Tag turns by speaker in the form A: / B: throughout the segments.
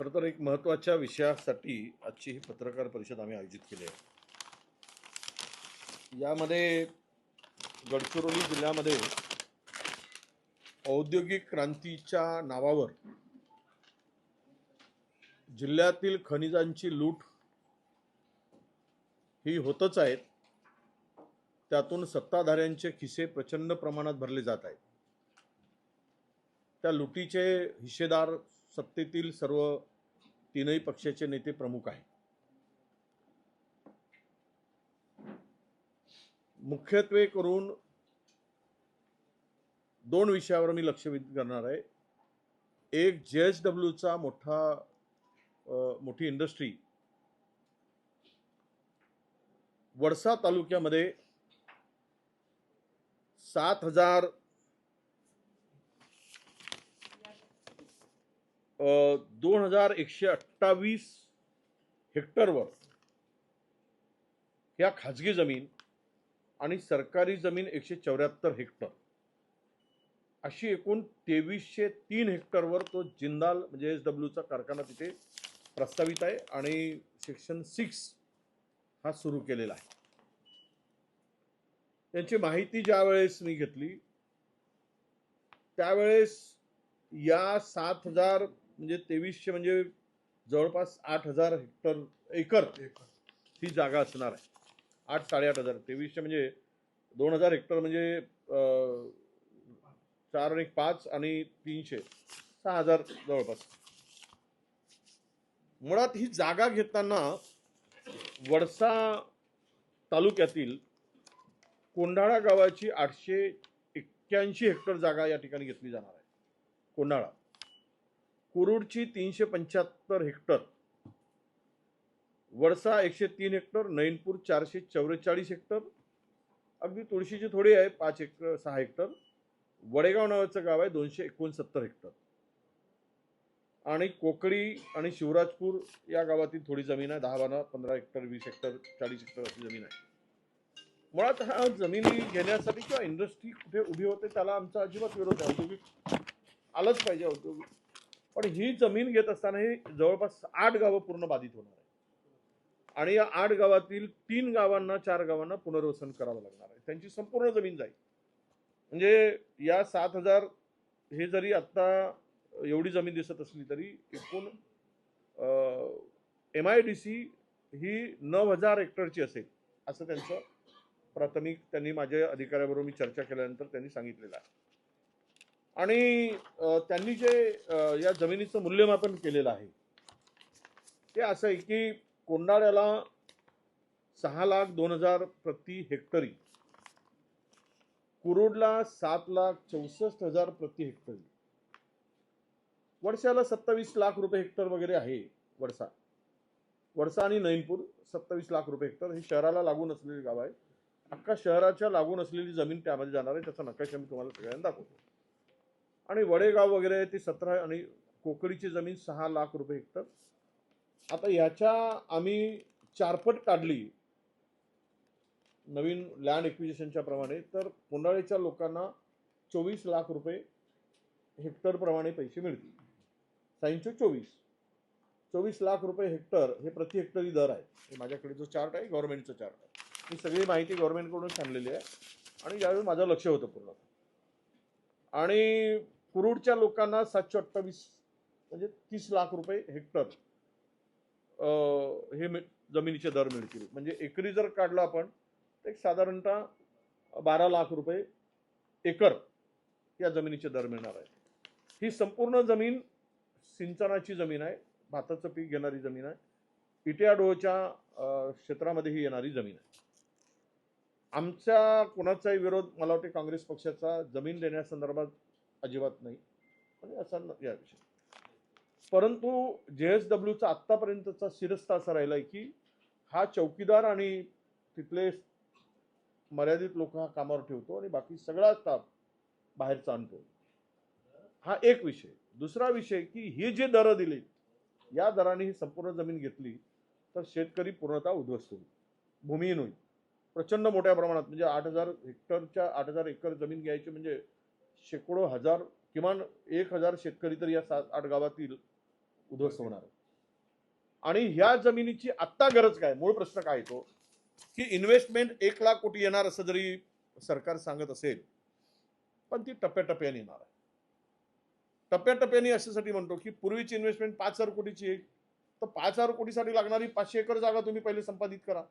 A: खरं तर एक महत्त्वाच्या विषयासाठी आजची ही पत्रकार परिषद आम्ही आयोजित केली आहे. यामध्ये गडचिरोली जिल्ह्यामध्ये औद्योगिक क्रांतीच्या नावावर जिल्ह्यातील खनिजांची लूट ही होतच आहेत. त्यातून सत्ताधाऱ्यांचे खिसे प्रचंड प्रमाणात भरले जात आहेत. त्या लुटीचे हिस्सेदार सत्तेतील सर्व तीनही पक्षाचे नेते प्रमुख आहेत. मुख्यत्वे करून दोन विषयावर मी लक्ष करणार आहे. एक जे एस डब्ल्यूचा मोठा मोठी इंडस्ट्री वडसा तालुक्यामध्ये सात हजार दोन हजार एकशे अठ्ठावीस हेक्टरवर ह्या खाजगी जमीन आणि सरकारी जमीन एकशे चौऱ्याहत्तर हेक्टर. अशी एकूण तेवीसशे तीन हेक्टरवर तो जिंदाल म्हणजे एस डब्ल्यूचा कारखाना तिथे प्रस्तावित आहे आणि सेक्शन सिक्स हा सुरू केलेला आहे. त्यांची माहिती ज्या वेळेस मी घेतली त्यावेळेस या सात हजार म्हणजे तेवीसशे म्हणजे जवळपास आठ हजार हेक्टर एकर ही जागा असणार आहे. आठ साडेआठ हजार. तेवीसशे म्हणजे दोन हजार हेक्टर म्हणजे चार आणि पाच आणि तीनशे. सहा हजार जवळपास. मुळात ही जागा घेताना वडसा तालुक्यातील कोंढाळा गावाची आठशे एक्क्याऐंशी हेक्टर जागा या ठिकाणी घेतली जाणार आहे. कोंढाळा. कुरुडची तीनशे पंच्याहत्तर हेक्टर वडसा एकशे तीन हेक्टर नैनपूर चारशे चौवेचाळीस हेक्टर अगदी तुळशीची थोडी आहे पाच हेक्टर सहा हेक्टर वडेगाव नावाचं गाव आहे दोनशे एकोणसत्तर हेक्टर. आणि कोकळी आणि शिवराजपूर या गावातील थोडी जमीन आहे दहा बारा पंधरा हेक्टर वीस हेक्टर चाळीस हेक्टर अशी जमीन आहे. मुळात हा जमिनी घेण्यासाठी किंवा इंडस्ट्री कुठे उभी होते त्याला आमचा अजिबात विरोध आहे औद्योगिक आलंच पाहिजे औद्योगिक पण ही जमीन घेत असताना ही जवळपास आठ गावं पूर्ण बाधित होणार आहे आणि या आठ गावातील तीन गावांना चार गावांना पुनर्वसन करावं लागणार आहे. त्यांची संपूर्ण जमीन जाईल. म्हणजे या सात हजार हे जरी आत्ता एवढी जमीन दिसत असली तरी एकूण एम आय डी सी ही नऊ हजार हेक्टरची असेल असं त्यांचं प्राथमिक त्यांनी माझ्या अधिकाऱ्याबरोबर मी चर्चा केल्यानंतर त्यांनी सांगितलेलं आहे. आणि त्यांनी जे या जमिनीचं मूल्यमापन केलेलं आहे ते असं आहे की कोंडाळ्याला सहा लाख दोन हजार प्रति हेक्टरी कुरुडला सात लाख चौसष्ट हजार प्रति हेक्टरी वर्षाला सत्तावीस लाख रुपये हेक्टर वगैरे आहे वडसा वडसा आणि नैनपूर सत्तावीस लाख रुपये हेक्टर हे शहराला लागून असलेले गाव आहे. अख्खा शहराच्या लागून असलेली जमीन त्यामध्ये जाणार आहे त्याचा नकाशा मी तुम्हाला सगळ्यांना दाखवतो. आणि वडेगाव वगैरे आहे ती सतरा आणि कोकडीची जमीन सहा लाख रुपये हेक्टर. आता ह्याच्या आम्ही चारपट काढली नवीन लँड एक्विजिशनच्या प्रमाणे तर पुंडाळेच्या लोकांना चोवीस लाख रुपये हेक्टरप्रमाणे पैसे मिळतील. साईनचे चोवीस. चोवीस लाख रुपये हेक्टर हे प्रति हेक्टरी दर आहे. हे माझ्याकडे जो चार्ट आहे गव्हर्नमेंटचा चार्ट आहे. ही सगळी माहिती गव्हर्नमेंटकडून सांगलेली आहे. आणि यावेळी माझं लक्ष होतं पूर्ण. आणि कुरुडच्या लोकांना सातशे अठ्ठावीस म्हणजे तीस लाख रुपये हेक्टर अं, हे जमिनीचे दर मिळतील. म्हणजे एकरी जर काढलं आपण तर एक साधारणतः बारा लाख रुपये एकर या जमिनीचे दर मिळणार आहे. ही संपूर्ण जमीन सिंचनाची जमीन आहे भाताचं पीक घेणारी जमीन आहे इटियाडोच्या क्षेत्रामध्ये ही येणारी जमीन आहे. आमचा कोणाचाही विरोध मला वाटते काँग्रेस पक्षाचा जमीन देण्यासंदर्भात अजिबात नाही. म्हणजे असा या विषय. परंतु जे एस डब्ल्यूचा आत्तापर्यंतचा शिरस्ता असा राहिला आहे की हा चौकीदार आणि तिथले मर्यादित लोक हा कामावर ठेवतो आणि बाकी सगळा स्टाफ बाहेरचा आणतो. हा एक विषय. दुसरा विषय की हे जे दरं दिले या दराने ही संपूर्ण जमीन घेतली तर शेतकरी पूर्णतः उद्ध्वस्त होईल. भूमिहीन होईल. प्रचंड मोठ्या प्रमाणात म्हणजे आठ हजार हेक्टरच्या आठ हजार एकर जमीन घ्यायची म्हणजे शेकडो हजार किमान एक हजार शेतकरी तर या सात आठ गावातील उद्ध्वस्त होणार आहे आणि ह्या जमिनीची आत्ता गरज काय? मूळ प्रश्न काय येतो की इन्व्हेस्टमेंट एक लाख कोटी येणार असं जरी सरकार सांगत असेल पण ती टप्प्याटप्प्याने येणार आहे. टप्प्याटप्प्याने अशासाठी म्हणतो की पूर्वीची इन्व्हेस्टमेंट पाच हजार कोटीची येईल तर पाच हजार कोटीसाठी लागणारी पाचशे एकर जागा तुम्ही पहिले संपादित करा.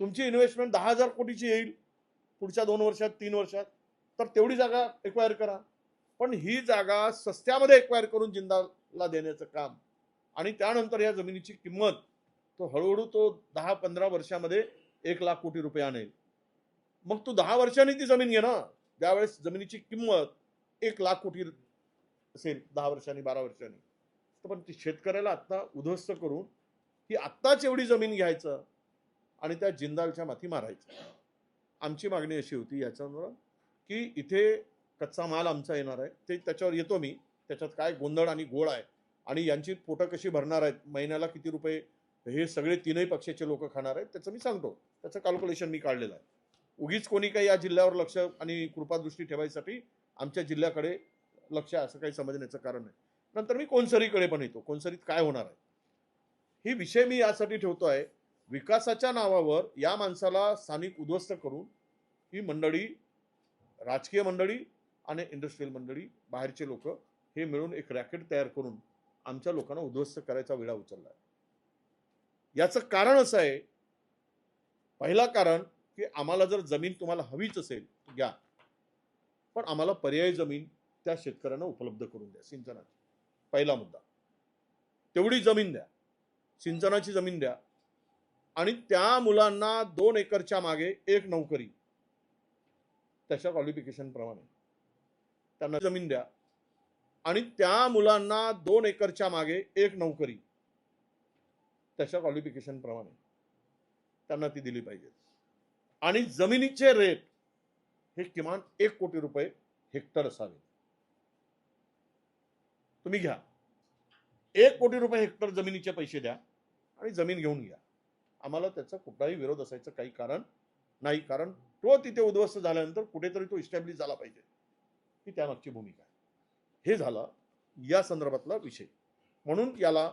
A: तुमची इन्व्हेस्टमेंट दहा हजार कोटीची येईल. पुढच्या दोन वर्षात तीन वर्षात. तर तेवढी जागा एक्वायर करा. पण ही जागा सस्त्यामध्ये एक्वायर करून जिंदाला देण्याचं काम. आणि त्यानंतर या जमिनीची किंमत तो हळूहळू तो दहा पंधरा वर्षामध्ये एक लाख कोटी रुपये आणेल. मग तू दहा वर्षांनी ती जमीन घे ना. ज्यावेळेस जमिनीची किंमत एक लाख कोटी असेल दहा वर्षांनी बारा वर्षांनी. तर पण ती शेतकऱ्याला आत्ता उद्ध्वस्त करून ही आत्ताच एवढी जमीन घ्यायचं आणि त्या जिंदालच्या माथी मारायचं. आमची मागणी अशी होती याच्यामुळं की इथे कच्चा माल आमचा येणार आहे. ते त्याच्यावर येतो मी. त्याच्यात काय गोंधळ आणि गोळ आहे. आणि यांची पोटं कशी भरणार आहेत? महिन्याला किती रुपये? हे सगळे तीनही पक्षाचे लोक खाणार आहेत. त्याचं मी सांगतो. त्याचं कॅल्क्युलेशन मी काढलेलं आहे. उगीच कोणी काही या जिल्ह्यावर लक्ष आणि कृपादृष्टी ठेवायसाठी आमच्या जिल्ह्याकडे लक्ष असं काही समजण्याचं कारण नाही. नंतर मी कोणसरीकडे पण येतो. कोणसरीत काय होणार आहे? ही विषय मी यासाठी ठेवतो आहे विकासाच्या नावावर या माणसाला स्थानिक उद्ध्वस्त करून ही मंडळी राजकीय मंडळी आणि इंडस्ट्रीयल मंडळी बाहेरचे लोक हे मिळून एक रॅकेट तयार करून आमच्या लोकांना उद्ध्वस्त करायचा विडा उचलला आहे याचं कारण असं आहे पहिला कारण की आम्हाला जर जमीन तुम्हाला हवीच असेल घ्या. पण आम्हाला पर्यायी जमीन त्या शेतकऱ्यांना उपलब्ध करून द्या सिंचनाची. पहिला मुद्दा. तेवढी जमीन द्या. सिंचनाची जमीन द्या. आणि त्या मुलांना दोन एकरच्या मागे एक नोकरी. त्याच्या क्वालिफिकेशन प्रमाणे. त्यांना जमीन द्या. आणि त्या मुलांना दोन एकरच्या मागे एक नोकरी. त्याच्या क्वालिफिकेशन प्रमाणे. त्यांना ती दिली पाहिजे. आणि जमिनीचे रेट हे किमान एक कोटी रुपये हेक्टर असावे. तुम्ही घ्या. एक कोटी रुपये हेक्टर जमिनीचे पैसे द्या आणि जमीन घेऊन घ्या. आम्हाला त्याचा कुठलाही विरोध असायचं काही कारण नाही. कारण तो तिथे उद्ध्वस्त झाल्यानंतर कुठेतरी तो इस्टॅब्लिश झाला पाहिजे. ही त्यामागची भूमिका आहे. हे झालं या संदर्भातला विषय. म्हणून याला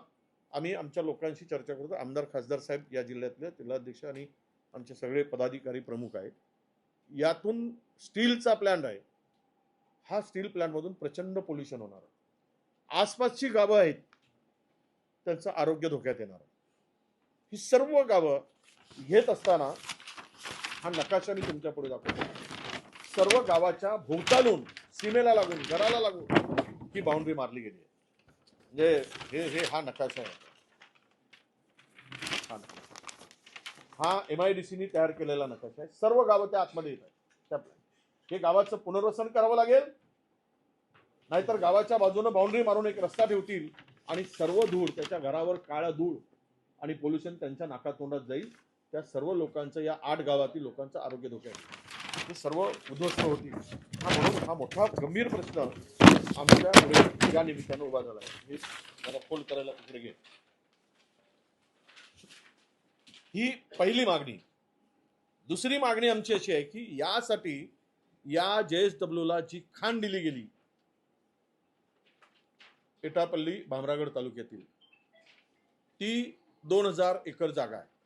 A: आम्ही आमच्या लोकांशी चर्चा करतो. आमदार खासदार साहेब या जिल्ह्यातले जिल्हाध्यक्ष आणि आमचे सगळे पदाधिकारी प्रमुख आहेत. यातून स्टीलचा प्लॅन्ट आहे. हा स्टील प्लॅन्टमधून प्रचंड पोल्युशन होणार आहे. आसपासची गावं आहेत. त्यांचं आरोग्य धोक्यात येणार ही सर्व गावं घेत असताना हा नकाशा मी तुमच्यापुढे दाखवतो. सर्व गावाच्या भोवतालून सीमेला लागून घराला लागून ही बाउंड्री मारली गेली आहे. म्हणजे हे हे हा नकाशा आहे. हा हा एम आय डी सीनी तयार केलेला नकाशा आहे. सर्व गावं त्या आतमध्ये येत आहेत. त्या हे गावाचं पुनर्वसन करावं लागेल. नाहीतर गावाच्या बाजूनं बाउंड्री मारून एक रस्ता ठेवतील आणि सर्व धूळ त्याच्या घरावर काळा धूळ आणि पोल्युशन त्यांच्या नाकातोंडात जाईल. त्या सर्व लोकांचं या आठ गावातील लोकांचं आरोग्य धोक्यात ते सर्व उद्ध्वस्त होतील. हा म्हणून हा मोठा गंभीर प्रश्न आमच्या या निमित्तानं उभा झाला आहे. हे त्याला फोल्ड करायला तिकडे घे. ही पहिली मागणी. दुसरी मागणी आमची अशी आहे की यासाठी या जे एस डब्ल्यूला जी खाण दिली गेली एटापल्ली भामरागड तालुक्यातील ती दोन हजार एकर जागा आहे.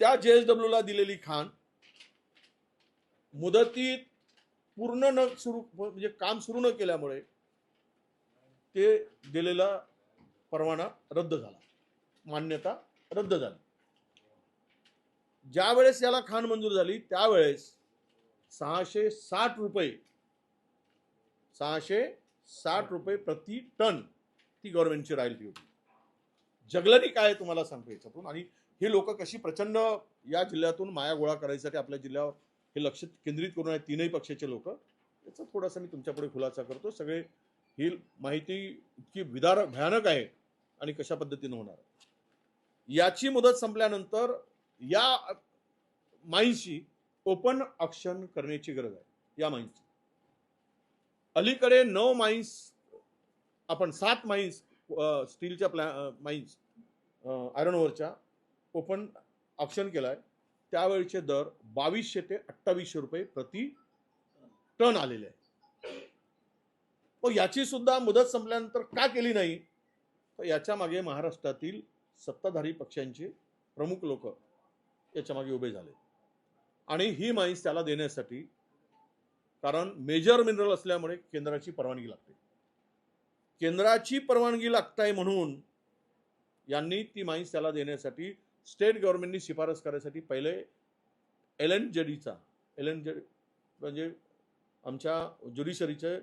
A: त्या जे एस डब्ल्यूला दिलेली खाण मुदतीत पूर्ण न सुरू म्हणजे काम सुरू न केल्यामुळे ते दिलेला परवाना रद्द झाला. मान्यता रद्द झाली. ज्यावेळेस याला खाण मंजूर झाली त्यावेळेस सहाशे साठ रुपये सहाशे साठ रुपये प्रति टन ती गव्हर्नमेंटची रॉयल्टी होती. जगलरी काय आहे तुम्हाला सांगतो याच्यातून आणि ही लोक कशी प्रचंड या जिल्ह्यातून माया गोळा करायसाठी आपल्या जिल्ह्यावर हे लक्ष केंद्रित करून आहेत तीनही पक्षाचे लोक. याचा थोडासा मी तुमच्यापुढे खुलासा करतो. सगळे ही माहिती इतकी विदार भयानक आहे आणि कशा पद्धतीनं होणार याची मुदत संपल्यानंतर या माईंशी ओपन ऑक्शन करण्याची गरज आहे. या माईन्सची अलीकडे नऊ माईन्स आपण सात माईन्स स्टीलच्या प्लॅ माईन्स आयरन ओरच्या ओपन ऑप्शन केला आहे त्यावेळीचे दर बावीसशे ते अठ्ठावीसशे रुपये प्रति टन आलेले आहे मग याची सुद्धा मुदत संपल्यानंतर का केली नाही? तर याच्या मागे महाराष्ट्रातील सत्ताधारी पक्षांचे प्रमुख लोक याच्या मागे उभे झाले. आणि ही माहिती त्याला देण्यासाठी कारण मेजर मिनरल असल्यामुळे केंद्राची परवानगी लागते. केंद्राची परवानगी लागताय म्हणून यांनी ती माहिती त्याला देण्यासाठी स्टेट गव्हर्नमेंटनी शिफारस करायसाठी पहिले एल एन जडीचा एल एन जेड म्हणजे आमच्या ज्युडिशरीचे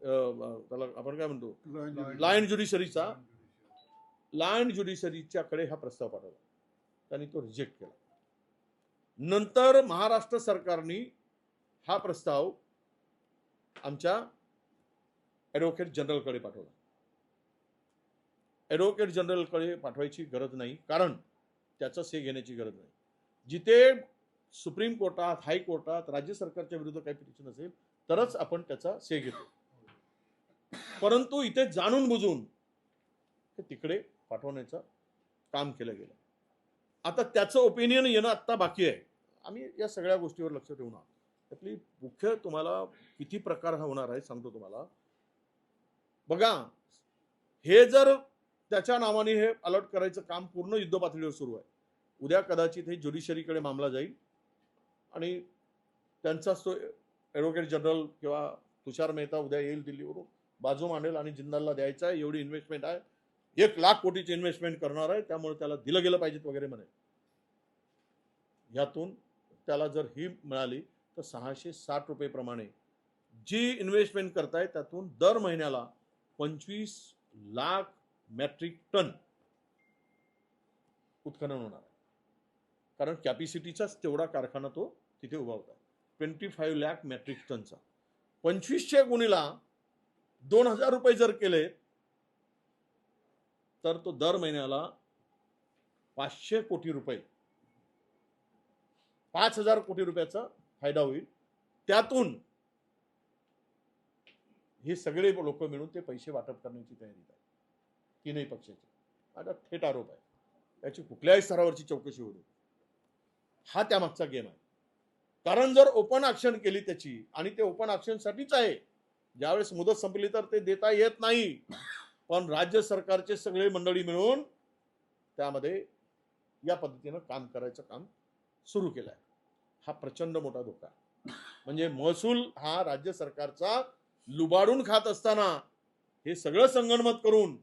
A: त्याला आपण काय म्हणतो? लायन ज्युडिशरीचा लायन ज्युडिशरीच्याकडे हा प्रस्ताव पाठवला. त्यांनी तो रिजेक्ट केला. नंतर महाराष्ट्र सरकारने हा प्रस्ताव आमच्या ॲडव्होकेट जनरलकडे पाठवला. ॲडव्होकेट जनरलकडे पाठवायची गरज नाही. कारण त्याचा से घेण्याची गरज नाही. जिथे सुप्रीम कोर्टात हायकोर्टात राज्य सरकारच्या विरुद्ध काही पिटिशन असेल तरच आपण त्याचा से घेतो. परंतु इथे जाणून बुजून ते तिकडे पाठवण्याचं काम केलं गेलं. आता त्याचं ओपिनियन येणं आत्ता बाकी आहे. आम्ही या सगळ्या गोष्टीवर लक्ष ठेवून आहोत त्यातली मुख्य तुम्हाला किती प्रकार हा होणार आहे सांगतो तुम्हाला. बघा हे जर त्याच्या नावाने हे अलर्ट करायचं काम पूर्ण युद्ध पातळीवर सुरू आहे. उद्या कदाचित हे ज्युडिशरीकडे मामला जाईल आणि त्यांचाच तो ॲडव्होकेट जनरल किंवा तुषार मेहता उद्या येईल दिल्लीवरून बाजू मांडेल आणि जिंदालला द्यायचा आहे एवढी इन्व्हेस्टमेंट आहे. एक लाख कोटीची इन्व्हेस्टमेंट करणार आहे त्यामुळे त्याला दिलं गेलं पाहिजेत वगैरे म्हणे. ह्यातून त्याला जर ही मिळाली तर सहाशे साठ रुपये प्रमाणे जी इन्व्हेस्टमेंट करताय त्यातून दर महिन्याला पंचवीस लाख मॅट्रिक टन उत्खनन होणार आहे. कारण कॅपॅसिटीचाच तेवढा कारखाना तो तिथे उभा होता. ट्वेंटी फाईव्ह लॅक मॅट्रिक टनचा पंचवीसशे गुणीला दोन हजार रुपये जर केले तर तो दर महिन्याला पाचशे कोटी रुपये. पाच हजार कोटी रुपयाचा फायदा होईल. त्यातून हे सगळे लोक मिळून ते पैसे वाटप करण्याची तयारी आहे तीनही पक्षाचे. माझा थेट आरोप आहे. त्याची कुठल्याही स्तरावरची चौकशी होऊ हा त्यामागचा गेम आहे. कारण जर ओपन ऍक्शन केली त्याची आणि ते ओपन ऍक्शनसाठीच आहे. ज्यावेळेस मुदत संपली तर ते देता येत नाही. पण राज्य सरकारचे सगळे मंडळी मिळून त्यामध्ये या पद्धतीनं काम करायचं काम सुरू केलं आहे हा प्रचंड मोठा धोका म्हणजे महसूल हा राज्य सरकारचा लुबाडून खात असताना हे सगळं संगणमत करून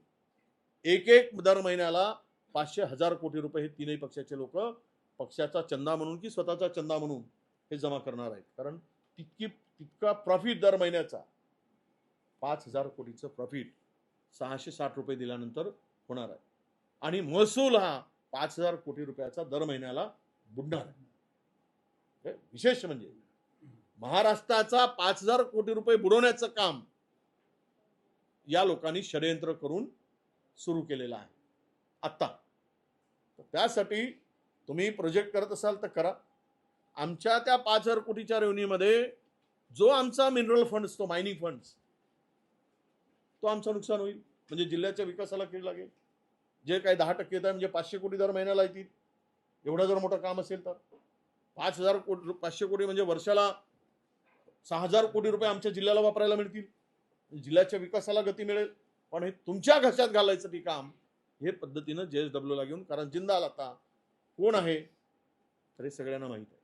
A: एक एक दर महिन्याला पाचशे हजार कोटी रुपये हे तीनही पक्षाचे लोक पक्षाचा चंदा म्हणून की स्वतःचा चंदा म्हणून हे जमा करणार आहेत. कारण तितकी तितका प्रॉफिट दर महिन्याचा पाच हजार कोटीचं प्रॉफिट सहाशे साठ रुपये दिल्यानंतर होणार आहे. आणि महसूल हा पाच हजार कोटी रुपयाचा दर महिन्याला बुडणार आहे. विशेष म्हणजे महाराष्ट्राचा पाच हजार कोटी रुपये बुडवण्याचं काम या लोकांनी षडयंत्र करून सुरू केलेला आहे. आत्ता. तर त्यासाठी तुम्ही प्रोजेक्ट करत असाल तर करा. आमच्या त्या पाच हजार कोटीच्या रेव्हन्यूमध्ये जो आमचा मिनरल फंड असतो मायनिंग फंड्स तो आमचं नुकसान होईल. म्हणजे जिल्ह्याच्या विकासाला कीड लागेल. जे काही दहा टक्के येत आहे म्हणजे पाचशे कोटी दर महिन्याला येतील. एवढं जर मोठं काम असेल तर. पाच हजार कोटी पाचशे कोटी म्हणजे वर्षाला सहा हजार कोटी रुपये आमच्या जिल्ह्याला वापरायला मिळतील. जिल्ह्याच्या विकासाला गती मिळेल. पण हे तुमच्या घशात घालायचं ती काम हे पद्धतीनं जे एस डब्ल्यूला घेऊन कारण जिंदाल आता कोण आहे? तर हे सगळ्यांना माहीत आहे.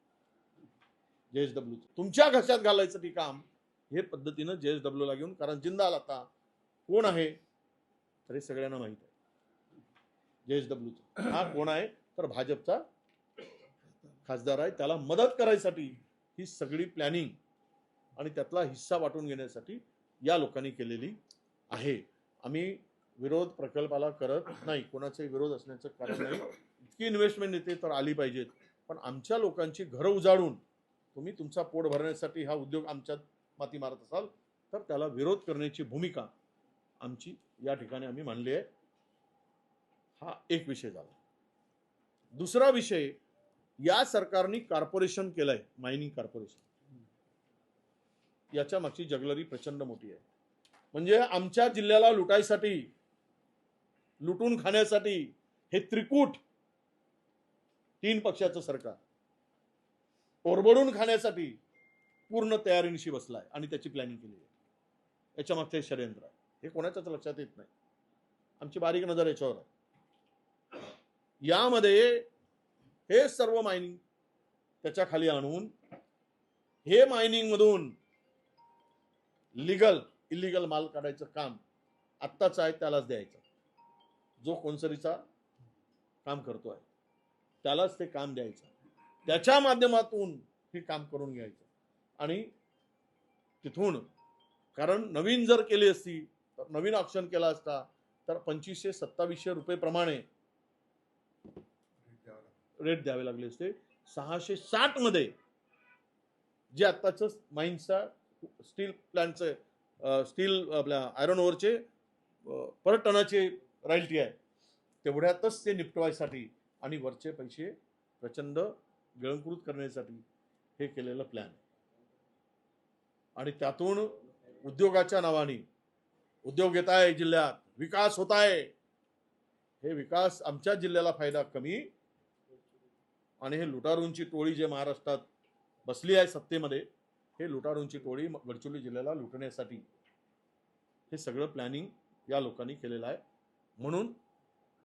A: जे एस डब्ल्यू तुमच्या घशात घालायचं ती काम हे पद्धतीनं जे एस डब्ल्यूला घेऊन कारण जिंदाल आता कोण आहे? तर हे सगळ्यांना माहीत आहे. जे एस डब्ल्यूचं हा कोण आहे? तर भाजपचा खासदार आहे. त्याला मदत करायसाठी ही सगळी प्लॅनिंग आणि त्यातला हिस्सा वाटून घेण्यासाठी या लोकांनी केलेली आहे. आम्ही विरोध प्रकल्पाला करत नाही कोणाचाही विरोध असण्याचं कारण नाही. इतकी इन्व्हेस्टमेंट येते तर आली पाहिजेत. पण आमच्या लोकांची घरं उजाडून तुम्ही तुमचा पोट भरण्यासाठी हा उद्योग आमच्यात माती मारत असाल तर त्याला विरोध करण्याची भूमिका आमची या ठिकाणी आम्ही मांडली आहे. हा एक विषय झाला. दुसरा विषय या सरकारने कॉर्पोरेशन केलंय मायनिंग कॉर्पोरेशन याच्या मागची जगलरी प्रचंड मोठी आहे. म्हणजे आमच्या जिल्ह्याला लुटायसाठी लुटून खाण्यासाठी हे त्रिकूट तीन पक्षाचं सरकार. ओरबडून खाण्यासाठी पूर्ण तयारीनिशी बसलाय आणि त्याची प्लॅनिंग केली आहे. याच्या मागचं षडयंत्र आहे. हे कोणाच्याच लक्षात येत नाही. आमची बारीक नजर याच्यावर आहे. यामध्ये हे सर्व मायनिंग त्याच्याखाली आणून हे मायनिंग मधून लिगल इलिगल माल काढायचं काम आत्ताच आहे त्यालाच द्यायचं. जो कोणसरीचा काम करतो आहे त्यालाच ते काम द्यायचं. त्याच्या माध्यमातून हे काम करून घ्यायचं. आणि तिथून कारण नवीन जर केली असती तर नवीन ऑप्शन केला असता तर पंचवीसशे सत्तावीसशे रुपये प्रमाणे रेट द्यावे लागले असते. सहाशे साठमध्ये जे आत्ताचं माइन्सचा स्टील प्लॅनचं स्टील आपल्या आयरन ओरचे पर टनाचे रॉयल्टी आहे. तेवढ्यातच ते निपटवायसाठी आणि वरचे पैसे प्रचंड गिळंकृत करण्यासाठी हे केलेलं प्लॅन आणि त्यातून उद्योगाच्या नावाने उद्योग येत आहे जिल्ह्यात विकास होत आहे. हे विकास आमच्या जिल्ह्याला फायदा कमी आणि हे लुटारूंची टोळी जे महाराष्ट्रात बसली आहे सत्तेमध्ये हे लुटारूंची टोळी गडचिरोली जिल्ह्याला लुटण्यासाठी हे सगळं प्लॅनिंग या लोकांनी केलेलं आहे. म्हणून